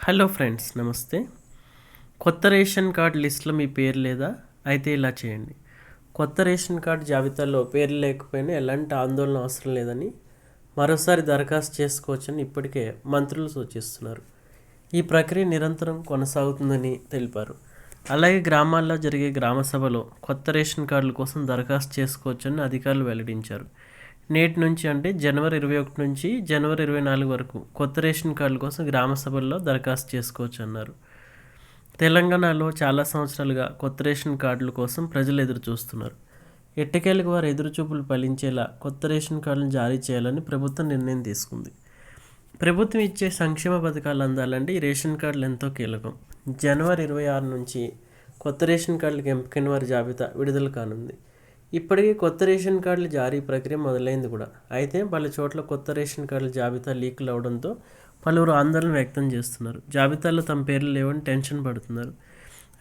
Hello friends నమస్తే. కొత్త ration card లిస్ట్లో మీ పేరు లేదా? అయితే ఇలా చేయండి. కొత్త రేషన్ కార్డ్ జాబితాలో పేరు లేకపోయినా ఎలాంటి ఆందోళన అవసరం లేదని మరోసారి దరఖాస్తు చేసుకోవచ్చని ఇప్పటికే మంత్రులు సూచిస్తున్నారు. ఈ ప్రక్రియ నిరంతరం కొనసాగుతుందని తెలిపారు. అలాగే గ్రామాల్లో జరిగే గ్రామ సభలో కొత్త రేషన్ కార్డుల కోసం దరఖాస్తు చేసుకోవచ్చని అధికారులు వెల్లడించారు. నేటి నుంచి అంటే జనవరి ఇరవై ఒకటి నుంచి జనవరి ఇరవై నాలుగు వరకు కొత్త రేషన్ కార్డుల కోసం గ్రామ సభల్లో దరఖాస్తు చేసుకోవచ్చు అన్నారు. తెలంగాణలో చాలా సంవత్సరాలుగా కొత్త రేషన్ కార్డుల కోసం ప్రజలు ఎదురు చూస్తున్నారు. ఎట్టకేలకు వారు ఎదురుచూపులు ఫలించేలా కొత్త రేషన్ కార్డులను జారీ చేయాలని ప్రభుత్వం నిర్ణయం తీసుకుంది. ప్రభుత్వం ఇచ్చే సంక్షేమ పథకాలు అందాలంటే ఈ రేషన్ కార్డులు ఎంతో కీలకం. జనవరి ఇరవై ఆరు నుంచి కొత్త రేషన్ కార్డులకు ఎంపికైన వారి జాబితా విడుదల కానుంది. ఇప్పటికే కొత్త రేషన్ కార్డుల జారీ ప్రక్రియ మొదలైంది కూడా. అయితే పలు చోట్ల కొత్త రేషన్ కార్డుల జాబితా లీకులు అవడంతో పలువురు ఆందోళన వ్యక్తం చేస్తున్నారు. జాబితాలో తమ పేర్లు లేవని టెన్షన్ పడుతున్నారు.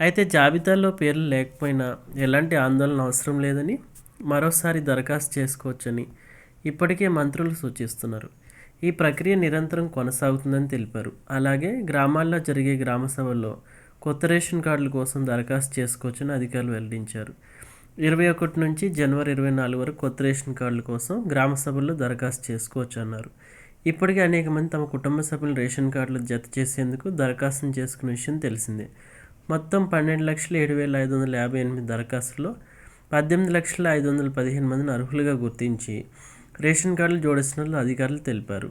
అయితే జాబితాలో పేర్లు లేకపోయినా ఎలాంటి ఆందోళన అవసరం లేదని మరోసారి దరఖాస్తు చేసుకోవచ్చని ఇప్పటికే మంత్రులు సూచిస్తున్నారు. ఈ ప్రక్రియ నిరంతరం కొనసాగుతుందని తెలిపారు. అలాగే గ్రామాల్లో జరిగే గ్రామ సభల్లో కొత్త రేషన్ కార్డుల కోసం దరఖాస్తు చేసుకోవచ్చని అధికారులు వెల్లడించారు. ఇరవై ఒకటి నుంచి జనవరి ఇరవై నాలుగు వరకు కొత్త రేషన్ కార్డుల కోసం గ్రామ సభల్లో దరఖాస్తు చేసుకోవచ్చు అన్నారు. ఇప్పటికే అనేక మంది తమ కుటుంబ సభ్యులు రేషన్ కార్డులు జత చేసేందుకు దరఖాస్తు చేసుకున్న విషయం తెలిసిందే. మొత్తం పన్నెండు లక్షల ఏడు వేల ఐదు వందల యాభై ఎనిమిది దరఖాస్తుల్లో పద్దెనిమిది లక్షల ఐదు వందల పదిహేను మందిని అర్హులుగా గుర్తించి రేషన్ కార్డులు జోడిస్తున్నట్లు అధికారులు తెలిపారు.